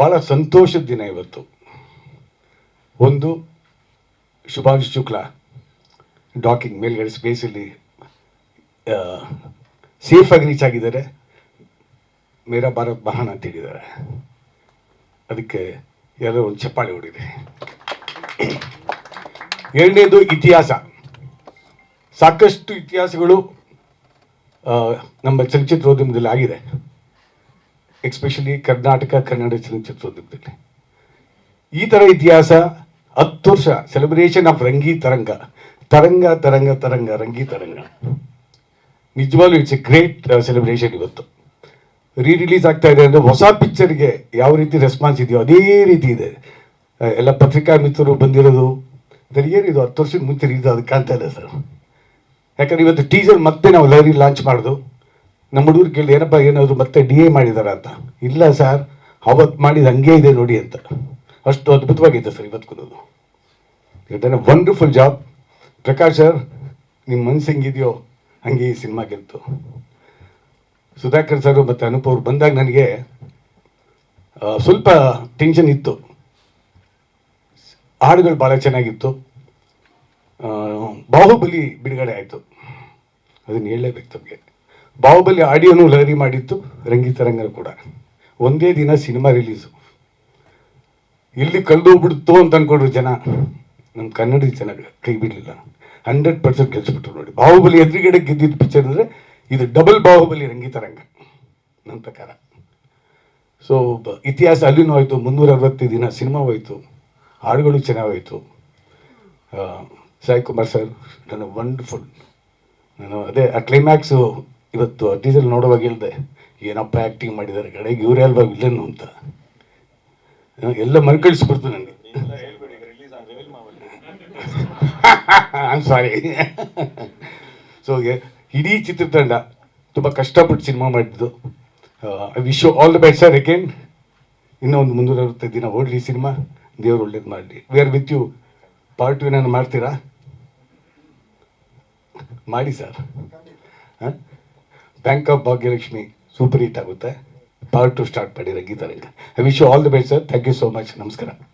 ಬಹಳ ಸಂತೋಷದ ದಿನ ಇವತ್ತು. ಒಂದು ಶುಭಾಷ್ ಶುಕ್ಲಾ, ಡಾಕಿಂಗ್ ಮೇಲ್ಗಡೆ ಸ್ಪೇಸಲ್ಲಿ ಸೇಫಾಗಿ ರೀಚ್ ಆಗಿದ್ದಾರೆ. ಮೇರಾ ಭಾರತ್ ಮಹಾನ್ ಅಂತ ಹೇಳಿದ್ದಾರೆ. ಅದಕ್ಕೆ ಎಲ್ಲರೂ ಒಂದು ಚಪ್ಪಾಳೆ ಹೊಡಿದೆ ಎರಡನೇದು ಇತಿಹಾಸ. ಸಾಕಷ್ಟು ಇತಿಹಾಸಗಳು ನಮ್ಮ ಚಲನಚಿತ್ರೋದ್ಯಮದಲ್ಲಿ ಆಗಿದೆ. ಎಕ್ಸ್ಪೆಷಲಿ ಕರ್ನಾಟಕ ಕನ್ನಡ ಚಲನಚಿತ್ರೋದ್ಯಮದಲ್ಲಿ ಈ ಥರ ಇತಿಹಾಸ ಹತ್ತು ವರ್ಷ ಸೆಲೆಬ್ರೇಷನ್ ಆಫ್ ರಂಗಿ ತರಂಗ ತರಂಗ ತರಂಗ ತರಂಗ ರಂಗಿ ತರಂಗ ನಿಜವಾಗ್ಲೂ ಇಟ್ಸ್ ಎ ಗ್ರೇಟ್ ಸೆಲೆಬ್ರೇಷನ್ ಇವತ್ತು. ರೀ ರಿಲೀಸ್ ಆಗ್ತಾ ಇದೆ ಅಂದರೆ ಹೊಸ ಪಿಕ್ಚರ್ಗೆ ಯಾವ ರೀತಿ ರೆಸ್ಪಾನ್ಸ್ ಇದೆಯೋ ಅದೇ ರೀತಿ ಇದೆ. ಎಲ್ಲ ಪತ್ರಿಕಾ ಮಿತ್ರರು ಬಂದಿರೋದು. ಇದರ ಏನಿದು ಹತ್ತು ವರ್ಷದ ಮುಂಚೆ ಇದು ಅದು ಕಾಣ್ತಾ ಇಲ್ಲ ಸರ್. ಯಾಕಂದ್ರೆ ಇವತ್ತು ಟೀಸರ್ ಮತ್ತೆ ನಾವು ಲೈರಿ ಲಾಂಚ್ ಮಾಡೋದು. ನಮ್ಮ ಹುಡುಗರು ಕೇಳಿ, ಏನಪ್ಪ, ಏನಾದರೂ ಮತ್ತೆ ಡಿ ಎ ಮಾಡಿದಾರ ಅಂತ. ಇಲ್ಲ ಸರ್ ಅವತ್ತು ಮಾಡಿದ ಹಂಗೆ ಇದೆ ನೋಡಿ ಅಂತ. ಅಷ್ಟು ಅದ್ಭುತವಾಗಿದೆ ಸರ್ ಇವತ್ತು ಇದನ್ನು ವಂಡರ್ಫುಲ್ ಜಾಬ್ ಪ್ರಕಾಶ್ ಸರ್ ನಿಮ್ಮ ಮನ್ಸು ಹೆಂಗಿದೆಯೋ ಹಂಗೆ ಈ ಸಿನಿಮಾ ಗೆಲ್ತು. ಸುಧಾಕರ್ ಸರ್ ಮತ್ತು ಅನೂಪ್ ಅವ್ರು ಬಂದಾಗ ನನಗೆ ಸ್ವಲ್ಪ ಟೆನ್ಷನ್ ಇತ್ತು. ಹಾಡುಗಳು ಭಾಳ ಚೆನ್ನಾಗಿತ್ತು. ಬಾಹುಬಲಿ ಬಿಡುಗಡೆ ಆಯಿತು. ಅದನ್ನು ಹೇಳಲೇಬೇಕು ತಮಗೆ. ಬಾಹುಬಲಿ ಆಡಿಯೋನು ಲಹರಿ ಮಾಡಿತ್ತು ರಂಗಿತರಂಗ ಕೂಡ. ಒಂದೇ ದಿನ ಸಿನಿಮಾ ರಿಲೀಸು. ಇಲ್ಲಿ ಕಳೆದೋಗ್ಬಿಡ್ತು ಅಂತ ಅಂದ್ಕೊಂಡ್ರು ಜನ. ನಮ್ಮ ಕನ್ನಡ ಜನ ಕೈ ಬಿಡಲಿಲ್ಲ. ಹಂಡ್ರೆಡ್ ಪರ್ಸೆಂಟ್ ಗೆಲ್ಸ್ಬಿಟ್ರು ನೋಡಿ. ಬಾಹುಬಲಿ ಎದುರುಗಡೆ ಗೆದ್ದಿದ್ದ ಪಿಕ್ಚರ್ ಅಂದರೆ ಇದು ಡಬಲ್ ಬಾಹುಬಲಿ ರಂಗಿತರಂಗ ನನ್ನ ಪ್ರಕಾರ. ಸೊ ಇತಿಹಾಸ ಅಲ್ಲಿನೂ ಆಯಿತು ಮುನ್ನೂರ ಅರವತ್ತು ದಿನ ಸಿನಿಮಾ ಹೋಯಿತು. ಹಾಡುಗಳು ಚೆನ್ನಾಗೋಯ್ತು ಸಾಯಿ ಕುಮಾರ್ ಸರ್, ನನ್ನ ವಂಡರ್ಫುಲ್ ನಾನು ಅದೇ ಆ ಕ್ಲೈಮ್ಯಾಕ್ಸು ಇವತ್ತು ಟೀಸರ್ ನೋಡುವಾಗ ಹೇಳ್ದೆ, ಏನಪ್ಪ ಆ್ಯಕ್ಟಿಂಗ್ ಮಾಡಿದ್ದಾರೆ ಕಡೆಗೆ ಇವರೇ ಅಲ್ವಾ ವಿಲನ್ ಅಂತ. ಎಲ್ಲ ಮರುಕಳಿಸ್ಬಿಡ್ತು ನನಗೆ ಸಾರಿ ಸೊ ಇಡೀ ಚಿತ್ರತಂಡ ತುಂಬ ಕಷ್ಟಪಟ್ಟು ಸಿನಿಮಾ ಮಾಡಿದ್ದು. I wish all the best sir again ಇನ್ನೂ ಒಂದು ಮುಂದುವರೆ ದಿನ ಓಡಲಿ ಸಿನಿಮಾ ದೇವ್ರು ಒಳ್ಳೇದು ಮಾಡಲಿ. We are with you part two ಏನಾದ್ರು ಮಾಡ್ತೀರಾ? ಮಾಡಿ sir bank of Bhagyalakshmi super hit ಆಗುತ್ತೆ ಪಾರ್ಟ್ ಟು ಸ್ಟಾರ್ಟ್ ಮಾಡಿ Rangitaranga I wish you all the best sir thank you so much ನಮಸ್ಕಾರ